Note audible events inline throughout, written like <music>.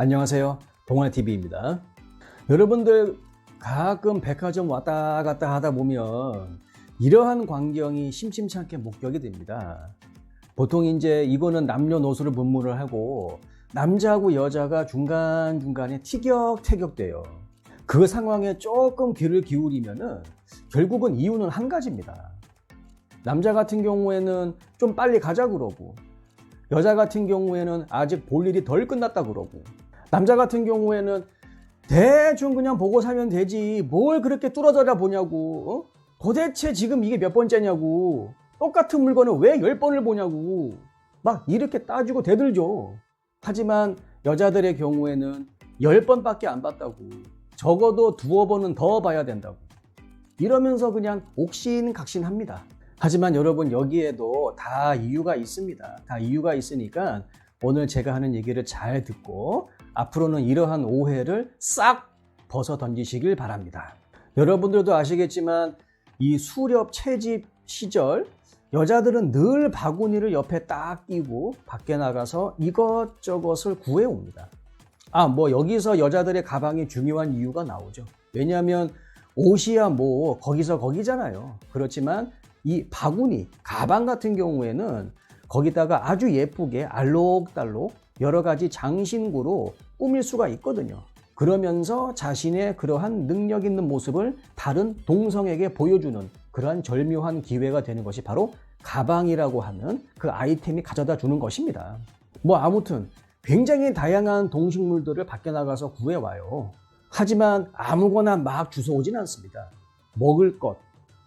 안녕하세요. 동아TV입니다. 여러분들 가끔 백화점 왔다 갔다 하다 보면 이러한 광경이 심심찮게 목격이 됩니다. 보통 이제 이거는 남녀노소를 분무를 하고 남자하고 여자가 중간중간에 티격태격 돼요. 그 상황에 조금 귀를 기울이면은 결국은 이유는 한 가지입니다. 남자 같은 경우에는 좀 빨리 가자 그러고 여자 같은 경우에는 아직 볼 일이 덜 끝났다 그러고 남자 같은 경우에는 대충 그냥 보고 살면 되지. 뭘 그렇게 뚫어져라 보냐고 어? 도대체 지금 이게 몇 번째냐고. 똑같은 물건을 왜 열 번을 보냐고. 막 이렇게 따지고 대들죠. 하지만 여자들의 경우에는 열 번밖에 안 봤다고. 적어도 두어 번은 더 봐야 된다고. 이러면서 그냥 옥신각신합니다. 하지만 여러분 여기에도 다 이유가 있습니다. 다 이유가 있으니까 오늘 제가 하는 얘기를 잘 듣고 앞으로는 이러한 오해를 싹 벗어 던지시길 바랍니다. 여러분들도 아시겠지만 이 수렵 채집 시절 여자들은 늘 바구니를 옆에 딱 끼고 밖에 나가서 이것저것을 구해 옵니다. 아, 뭐 여기서 여자들의 가방이 중요한 이유가 나오죠. 왜냐하면 옷이야 뭐 거기서 거기잖아요. 그렇지만 이 바구니, 가방 같은 경우에는 거기다가 아주 예쁘게 알록달록 여러 가지 장신구로 꾸밀 수가 있거든요. 그러면서 자신의 그러한 능력 있는 모습을 다른 동성에게 보여주는 그러한 절묘한 기회가 되는 것이 바로 가방이라고 하는 그 아이템이 가져다 주는 것입니다. 뭐 아무튼 굉장히 다양한 동식물들을 밖에 나가서 구해와요. 하지만 아무거나 막 주워오진 않습니다. 먹을 것,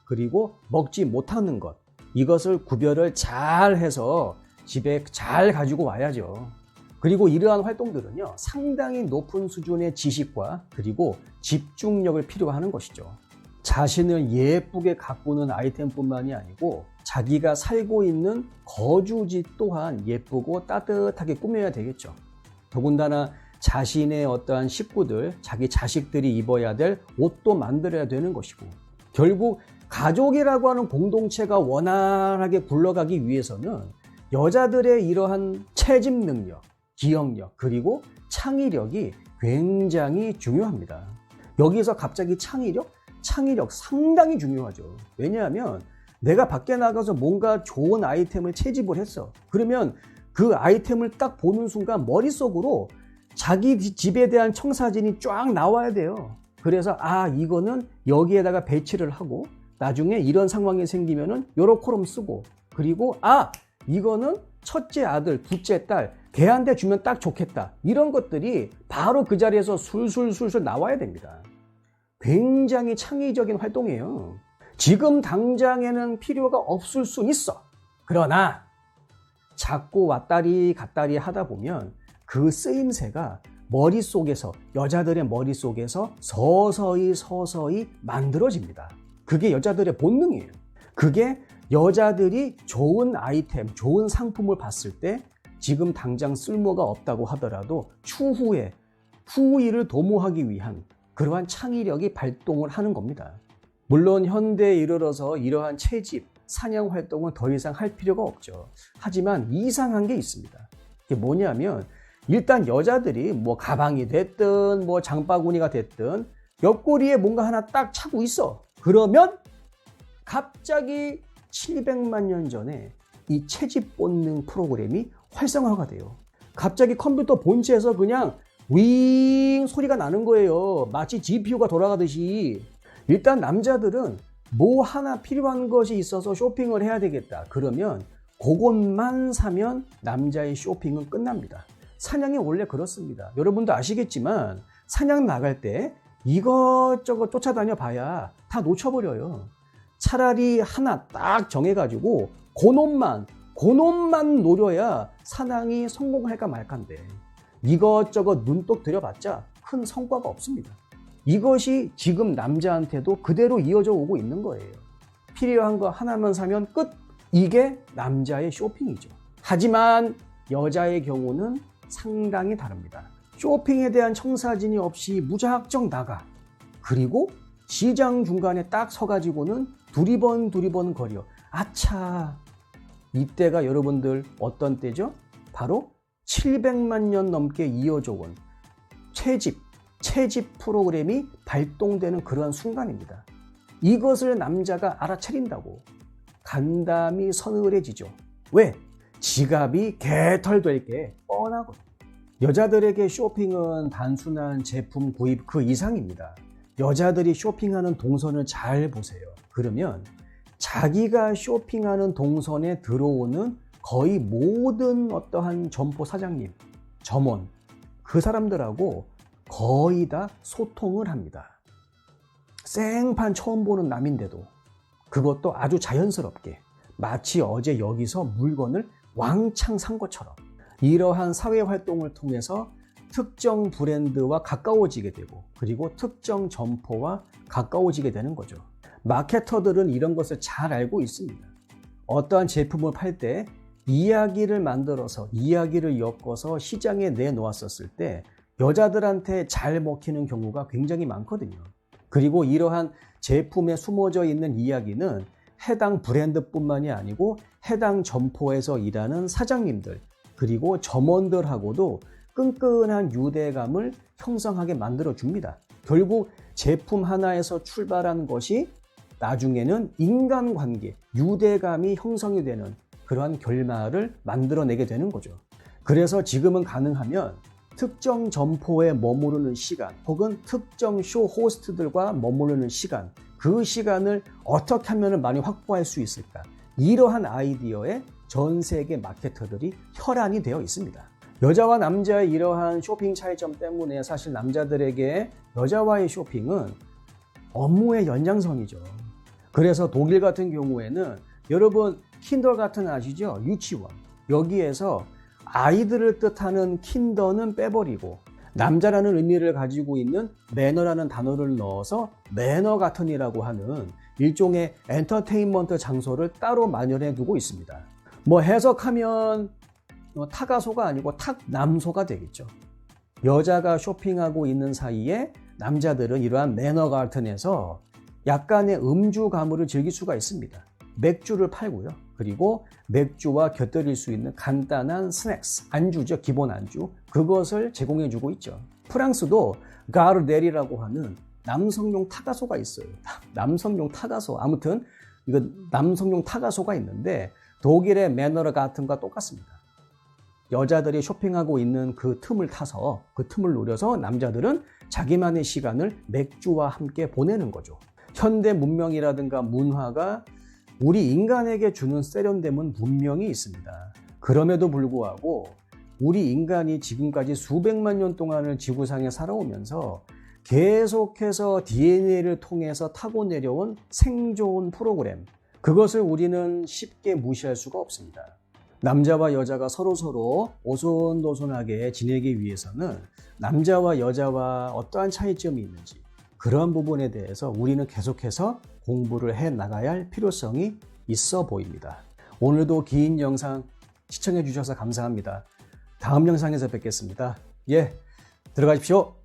그리고 먹지 못하는 것, 이것을 구별을 잘 해서 집에 잘 가지고 와야죠. 그리고 이러한 활동들은요, 상당히 높은 수준의 지식과 그리고 집중력을 필요로 하는 것이죠. 자신을 예쁘게 가꾸는 아이템뿐만이 아니고 자기가 살고 있는 거주지 또한 예쁘고 따뜻하게 꾸며야 되겠죠. 더군다나 자신의 어떠한 식구들, 자기 자식들이 입어야 될 옷도 만들어야 되는 것이고 결국 가족이라고 하는 공동체가 원활하게 굴러가기 위해서는 여자들의 이러한 채집 능력, 기억력, 그리고 창의력이 굉장히 중요합니다. 여기서 갑자기 창의력? 창의력 상당히 중요하죠. 왜냐하면 내가 밖에 나가서 뭔가 좋은 아이템을 채집을 했어. 그러면 그 아이템을 딱 보는 순간 머릿속으로 자기 집에 대한 청사진이 쫙 나와야 돼요. 그래서 아 이거는 여기에다가 배치를 하고 나중에 이런 상황이 생기면은 코럼 쓰고 그리고 아 이거는 첫째 아들, 둘째 딸 걔한테 주면 딱 좋겠다. 이런 것들이 바로 그 자리에서 술술술술 나와야 됩니다. 굉장히 창의적인 활동이에요. 지금 당장에는 필요가 없을 수 있어. 그러나 자꾸 왔다리 갔다리 하다 보면 그 쓰임새가 머릿속에서 여자들의 머릿속에서 서서히 서서히 만들어집니다. 그게 여자들의 본능이에요. 그게 여자들이 좋은 아이템, 좋은 상품을 봤을 때 지금 당장 쓸모가 없다고 하더라도 추후에 후일을 도모하기 위한 그러한 창의력이 발동을 하는 겁니다. 물론 현대에 이르러서 이러한 채집, 사냥 활동은 더 이상 할 필요가 없죠. 하지만 이상한 게 있습니다. 이게 뭐냐면 일단 여자들이 뭐 가방이 됐든 뭐 장바구니가 됐든 옆구리에 뭔가 하나 딱 차고 있어. 그러면 갑자기 700만 년 전에 이 채집 본능 프로그램이 활성화가 돼요. 갑자기 컴퓨터 본체에서 그냥 윙 소리가 나는 거예요. 마치 GPU가 돌아가듯이. 일단 남자들은 뭐 하나 필요한 것이 있어서 쇼핑을 해야 되겠다. 그러면 그것만 사면 남자의 쇼핑은 끝납니다. 사냥이 원래 그렇습니다. 여러분도 아시겠지만 사냥 나갈 때 이것저것 쫓아다녀 봐야 다 놓쳐버려요. 차라리 하나 딱 정해가지고 그놈만 그놈만 노려야 사냥이 성공할까 말까인데 이것저것 눈독 들여봤자 큰 성과가 없습니다. 이것이 지금 남자한테도 그대로 이어져 오고 있는 거예요. 필요한 거 하나만 사면 끝. 이게 남자의 쇼핑이죠. 하지만 여자의 경우는 상당히 다릅니다. 쇼핑에 대한 청사진이 없이 무작정 나가. 그리고 시장 중간에 딱 서가지고는 두리번 두리번 거려. 아차. 이때가 여러분들 어떤 때죠? 바로 700만 년 넘게 이어져 온 채집, 채집 프로그램이 발동되는 그러한 순간입니다. 이것을 남자가 알아차린다고 간담이 서늘해지죠. 왜? 지갑이 개털될 게 뻔하거든. 여자들에게 쇼핑은 단순한 제품 구입 그 이상입니다. 여자들이 쇼핑하는 동선을 잘 보세요. 그러면 자기가 쇼핑하는 동선에 들어오는 거의 모든 어떠한 점포 사장님, 점원, 그 사람들하고 거의 다 소통을 합니다. 생판 처음 보는 남인데도 그것도 아주 자연스럽게 마치 어제 여기서 물건을 왕창 산 것처럼 이러한 사회 활동을 통해서 특정 브랜드와 가까워지게 되고 그리고 특정 점포와 가까워지게 되는 거죠. 마케터들은 이런 것을 잘 알고 있습니다. 어떠한 제품을 팔 때 이야기를 만들어서 이야기를 엮어서 시장에 내놓았었을 때 여자들한테 잘 먹히는 경우가 굉장히 많거든요. 그리고 이러한 제품에 숨어져 있는 이야기는 해당 브랜드뿐만이 아니고 해당 점포에서 일하는 사장님들 그리고 점원들하고도 끈끈한 유대감을 형성하게 만들어 줍니다. 결국 제품 하나에서 출발한 것이 나중에는 인간관계, 유대감이 형성이 되는 그러한 결말을 만들어내게 되는 거죠. 그래서 지금은 가능하면 특정 점포에 머무르는 시간 혹은 특정 쇼 호스트들과 머무르는 시간 그 시간을 어떻게 하면 많이 확보할 수 있을까 이러한 아이디어에 전 세계 마케터들이 혈안이 되어 있습니다. 여자와 남자의 이러한 쇼핑 차이점 때문에 사실 남자들에게 여자와의 쇼핑은 업무의 연장선이죠. 그래서 독일 같은 경우에는 여러분 킨더 같은 아시죠? 유치원. 여기에서 아이들을 뜻하는 킨더는 빼버리고 남자라는 의미를 가지고 있는 매너라는 단어를 넣어서 매너 같은이라고 하는 일종의 엔터테인먼트 장소를 따로 마련해 두고 있습니다. 뭐 해석하면 뭐 타가소가 아니고 탁남소가 되겠죠. 여자가 쇼핑하고 있는 사이에 남자들은 이러한 매너 가튼에서 약간의 음주 가물을 즐길 수가 있습니다. 맥주를 팔고요. 그리고 맥주와 곁들일 수 있는 간단한 스낵스, 안주죠. 기본 안주. 그것을 제공해 주고 있죠. 프랑스도 가르데리라고 하는 남성용 타가소가 있어요. <laughs> 남성용 타가소. 아무튼 이거 남성용 타가소가 있는데 독일의 매너르 같은과 똑같습니다. 여자들이 쇼핑하고 있는 그 틈을 타서 그 틈을 노려서 남자들은 자기만의 시간을 맥주와 함께 보내는 거죠. 현대 문명이라든가 문화가 우리 인간에게 주는 세련됨은 분명히 있습니다. 그럼에도 불구하고 우리 인간이 지금까지 수백만 년 동안을 지구상에 살아오면서 계속해서 DNA를 통해서 타고 내려온 생존 프로그램, 그것을 우리는 쉽게 무시할 수가 없습니다. 남자와 여자가 서로서로 오손도손하게 지내기 위해서는 남자와 여자와 어떠한 차이점이 있는지 그러한 부분에 대해서 우리는 계속해서 공부를 해 나가야 할 필요성이 있어 보입니다. 오늘도 긴 영상 시청해 주셔서 감사합니다. 다음 영상에서 뵙겠습니다. 예, 들어가십시오.